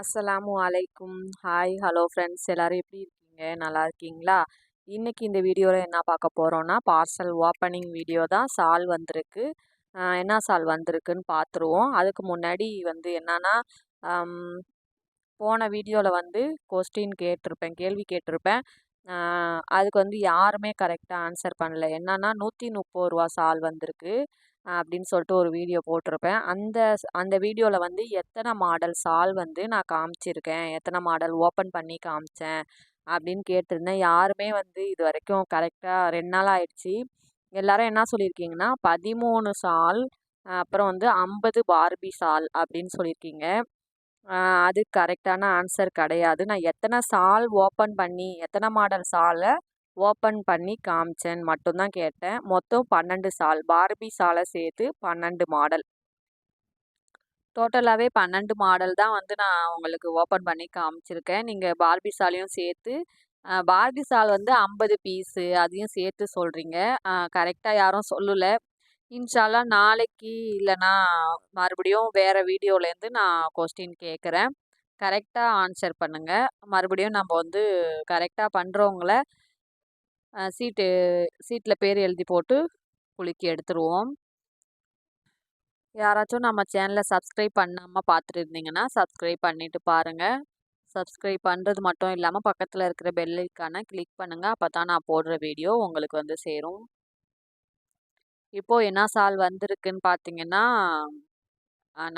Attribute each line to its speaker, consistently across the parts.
Speaker 1: அஸ்ஸலாமு அலைக்கும் hi hello friends எல்லோரும் எப்படி இருக்கீங்க நல்லா இருக்கீங்களா இன்றைக்கி இந்த வீடியோவில் என்ன பார்க்க போகிறோன்னா பார்சல் ஓப்பனிங் வீடியோ தான் சால் வந்திருக்கு என்ன சால் வந்திருக்குன்னு பார்த்துருவோம் அதுக்கு முன்னாடி வந்து என்னென்னா போன வீடியோவில் வந்து கொஸ்டின் கேட்டிருப்பேன் கேள்வி கேட்டிருப்பேன் அதுக்கு வந்து யாருமே கரெக்டாக ஆன்சர் பண்ணல என்னென்னா நூற்றி முப்பது ரூபா சால் வந்திருக்கு அப்படின்னு சொல்லிட்டு ஒரு வீடியோ போட்டிருப்பேன் அந்த அந்த வீடியோவில் வந்து எத்தனை மாடல் சால் வந்து நான் காமிச்சிருக்கேன் எத்தனை மாடல் ஓப்பன் பண்ணி காமிச்சேன் அப்படின்னு கேட்டிருந்தேன் யாருமே வந்து இது வரைக்கும் கரெக்டாக ரெண்டு நாள் ஆயிடுச்சு எல்லாரும் என்ன சொல்லியிருக்கீங்கன்னா பதிமூணு சால் அப்புறம் வந்து ஐம்பது பார்பி சால் அப்படின்னு சொல்லியிருக்கீங்க அது கரெக்டான ஆன்சர் கிடையாது நான் எத்தனை சால் ஓப்பன் பண்ணி எத்தனை மாடல் சாலை ஓப்பன் பண்ணி காமிச்சேன் மட்டும்தான் கேட்டேன் மொத்தம் பன்னெண்டு சால் பார்பி சாலை சேர்த்து பன்னெண்டு மாடல் டோட்டலாகவே பன்னெண்டு மாடல் தான் வந்து நான் உங்களுக்கு ஓப்பன் பண்ணி காமிச்சிருக்கேன் நீங்கள் பார்பி சாலையும் சேர்த்து பார்பி சால் வந்து ஐம்பது பீஸு அதையும் சேர்த்து சொல்கிறீங்க கரெக்டாக யாரும் சொல்லலை இன்ஷால்லா நாளைக்கு இல்லைனா மறுபடியும் வேறு வீடியோலேருந்து நான் கொஸ்டின் கேட்குறேன் கரெக்டாக ஆன்சர் பண்ணுங்கள் மறுபடியும் நம்ம வந்து கரெக்டாக பண்ணுறவங்களை சீட்டு சீட்டில் பேர் எழுதி போட்டு குலுக்கி எடுத்துருவோம் யாராச்சும் நம்ம சேனலை சப்ஸ்கிரைப் பண்ணாமல் பார்த்துட்டு இருந்தீங்கன்னா சப்ஸ்கிரைப் பண்ணிவிட்டு பாருங்கள் சப்ஸ்கிரைப் பண்ணுறது மட்டும் இல்லாமல் பக்கத்தில் இருக்கிற பெல்லைக்கான கிளிக் பண்ணுங்கள் அப்போ தான் நான் போடுற வீடியோ உங்களுக்கு வந்து சேரும் இப்போது என்ன சால் வந்திருக்குன்னு பார்த்தீங்கன்னா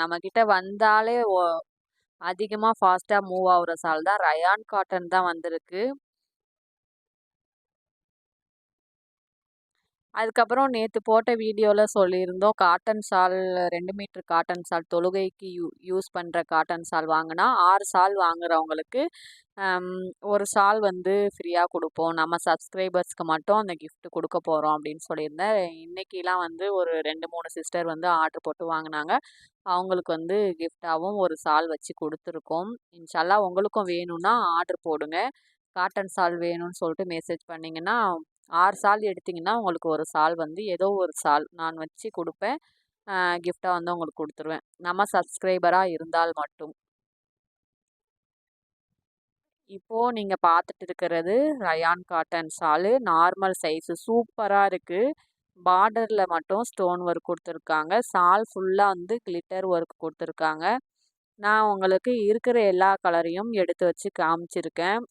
Speaker 1: நம்மக்கிட்ட வந்தாலே அதிகமாக ஃபாஸ்ட்டாக மூவ் ஆகுற சால் தான் ரயான் காட்டன் தான் வந்திருக்கு அதுக்கப்புறம் நேற்று போட்ட வீடியோவில் சொல்லியிருந்தோம் காட்டன் சால் ரெண்டு மீட்ரு காட்டன் சால் தொழுகைக்கு யூ யூஸ் பண்ணுற காட்டன் சால் வாங்கினா ஆறு சால் வாங்குகிறவங்களுக்கு ஒரு சால் வந்து ஃப்ரீயாக கொடுப்போம் நம்ம சப்ஸ்கிரைபர்ஸ்க்கு மட்டும் அந்த கிஃப்ட் கொடுக்க போகிறோம் அப்படின்னு சொல்லியிருந்தேன் இன்றைக்கெலாம் வந்து ஒரு ரெண்டு மூணு சிஸ்டர் வந்து ஆர்டர் போட்டு வாங்கினாங்க அவங்களுக்கு வந்து கிஃப்டாகவும் ஒரு சால் வச்சு கொடுத்துருக்கோம் இன்ஷால்லா உங்களுக்கும் வேணும்னா ஆர்டர் போடுங்க காட்டன் சால் வேணும்னு சொல்லிட்டு மெசேஜ் பண்ணிங்கன்னா ஆறு சால் எடுத்திங்கன்னா உங்களுக்கு ஒரு சால் வந்து ஏதோ ஒரு சால் நான் வச்சு கொடுப்பேன் கிஃப்டாக வந்து உங்களுக்கு கொடுத்துருவேன் நம்ம சப்ஸ்கிரைபராக இருந்தால் மட்டும் இப்போது நீங்கள் பார்த்துட்டு இருக்கிறது rayon cotton shawl normal size சூப்பராக இருக்குது பார்டரில் மட்டும் ஸ்டோன் ஒர்க் கொடுத்துருக்காங்க சால் ஃபுல்லாக வந்து கிளிட்டர் ஒர்க் கொடுத்துருக்காங்க நான் உங்களுக்கு இருக்கிற எல்லா கலரையும் எடுத்து வச்சு காமிச்சிருக்கேன்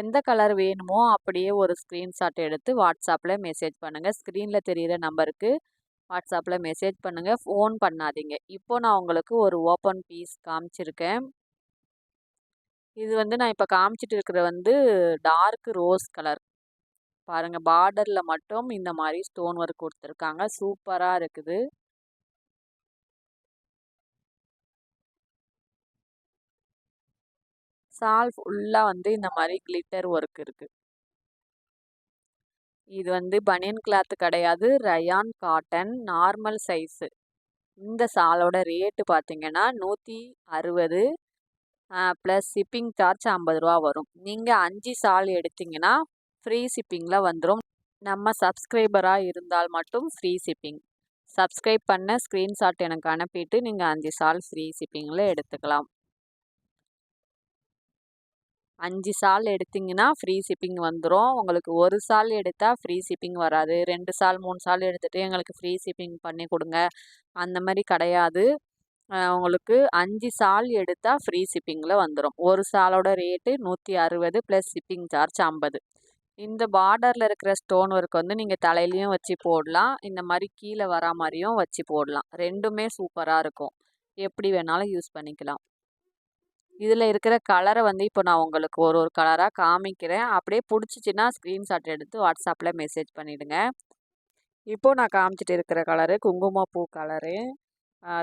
Speaker 1: எந்த கலர் வேணுமோ அப்படியே ஒரு ஸ்க்ரீன்ஷாட் எடுத்து வாட்ஸ்அப்பில் மெசேஜ் பண்ணுங்கள் ஸ்க்ரீனில் தெரிகிற நம்பருக்கு வாட்ஸ்அப்பில் மெசேஜ் பண்ணுங்கள் ஃபோன் பண்ணாதீங்க இப்போ நான் உங்களுக்கு ஒரு ஓப்பன் பீஸ் காமிச்சிருக்கேன் இது வந்து நான் இப்போ காமிச்சிட்டு இருக்கிற வந்து டார்க் ரோஸ் கலர் பாருங்கள் பார்டரில் மட்டும் இந்த மாதிரி ஸ்டோன் ஒர்க் கொடுத்துருக்காங்க சூப்பராக இருக்குது சால் ஃபுல்லாக வந்து இந்த மாதிரி கிளிட்டர் ஒர்க் இருக்குது இது வந்து பனியன் கிளாத் கிடையாது ரயான் காட்டன் நார்மல் சைஸு இந்த சாலோட ரேட்டு பார்த்தீங்கன்னா நூற்றி அறுபது ப்ளஸ் ஷிப்பிங் சார்ஜ் ஐம்பது ரூபா வரும் நீங்கள் அஞ்சு சால் எடுத்திங்கன்னா ஃப்ரீ ஷிப்பிங்கில் வந்துடும் நம்ம சப்ஸ்கிரைபராக இருந்தால் மட்டும் ஃப்ரீ ஷிப்பிங் சப்ஸ்கிரைப் பண்ண ஸ்க்ரீன்ஷாட் எனக்கு அனுப்பிட்டு நீங்கள் அஞ்சு சால் ஃப்ரீ ஷிப்பிங்கில் எடுத்துக்கலாம் அஞ்சு சால் எடுத்திங்கன்னா ஃப்ரீ ஷிப்பிங் வந்துடும் உங்களுக்கு ஒரு சால் எடுத்தால் ஃப்ரீ ஷிப்பிங் வராது ரெண்டு சால் மூணு சால் எடுத்துகிட்டு எங்களுக்கு ஃப்ரீ ஷிப்பிங் பண்ணி கொடுங்க அந்த மாதிரி கிடையாது உங்களுக்கு அஞ்சு சால் எடுத்தால் ஃப்ரீ ஷிப்பிங்கில் வந்துடும் ஒரு சாலோட ரேட்டு நூற்றி அறுபது ப்ளஸ் ஷிப்பிங் சார்ஜ் ஐம்பது இந்த பார்டரில் இருக்கிற ஸ்டோன் ஒர்க் வந்து நீங்கள் தலையிலையும் வச்சு போடலாம் இந்த மாதிரி கீழே வரா மாதிரியும் வச்சு போடலாம் ரெண்டுமே சூப்பராக இருக்கும் எப்படி வேணாலும் யூஸ் பண்ணிக்கலாம் இதில் இருக்கிற கலரை வந்து இப்போ நான் உங்களுக்கு ஒரு ஒரு கலராக காமிக்கிறேன் அப்படியே பிடிச்சிச்சின்னா ஸ்க்ரீன்ஷாட் எடுத்து வாட்ஸ்அப்பில் மெசேஜ் பண்ணிவிடுங்க இப்போது நான் காமிச்சிட்டு இருக்கிற கலரு குங்குமப்பூ கலரு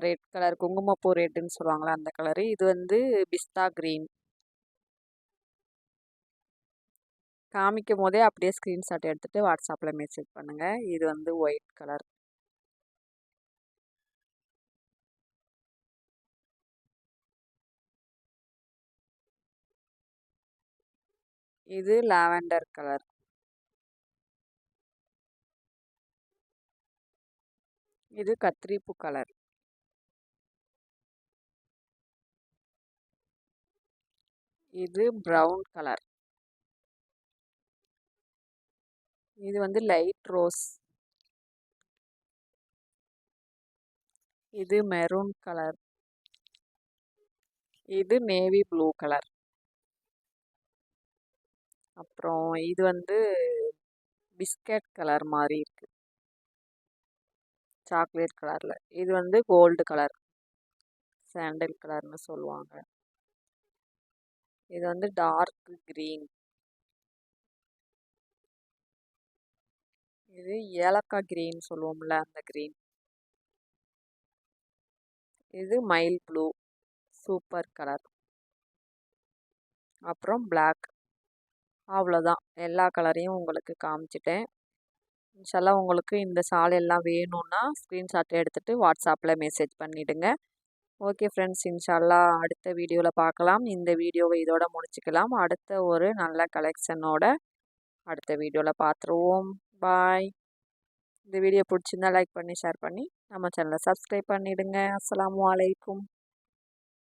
Speaker 1: ரெட் கலர் குங்குமப்பூ ரெட்டுன்னு சொல்லுவாங்களே அந்த கலரு இது வந்து பிஸ்தா க்ரீன் காமிக்கும் போதே அப்படியே ஸ்க்ரீன்ஷாட் எடுத்துகிட்டு வாட்ஸ்அப்பில் மெசேஜ் பண்ணுங்கள் இது வந்து ஒயிட் கலர் இது லாவெண்டர் கலர் இது கத்திரிப்பு கலர் இது ப்ரௌன் கலர் இது வந்து லைட் ரோஸ் இது மெரூன் கலர் இது நேவி ப்ளூ கலர் அப்புறம் இது வந்து பிஸ்கட் கலர் மாதிரி இருக்கு சாக்லேட் கலரில் இது வந்து கோல்டு கலர் சாண்டல் கலர்னு சொல்லுவாங்க இது வந்து டார்க் க்ரீன் இது ஏலக்காய் க்ரீன் சொல்லுவோம்ல அந்த க்ரீன் இது மைல் ப்ளூ சூப்பர் கலர் அப்புறம் பிளாக் அவ்வளோதான் எல்லா கலரையும் உங்களுக்கு காமிச்சிட்டேன் இன்ஷால்லாம் உங்களுக்கு இந்த சால் எல்லாம் வேணும்னா ஸ்க்ரீன்ஷாட் எடுத்துகிட்டு வாட்ஸ்அப்பில் மெசேஜ் பண்ணிவிடுங்க ஓகே ஃப்ரெண்ட்ஸ் இன்ஷால்லா அடுத்த வீடியோவில் பார்க்கலாம் இந்த வீடியோவை இதோட முடிச்சுக்கலாம் அடுத்த ஒரு நல்ல கலெக்ஷனோட அடுத்த வீடியோவில் பார்த்துருவோம் பாய் இந்த வீடியோ பிடிச்சிருந்தா லைக் பண்ணி ஷேர் பண்ணி நம்ம சேனலை சப்ஸ்கிரைப் பண்ணிவிடுங்க அஸ்லாம் வலைக்கும்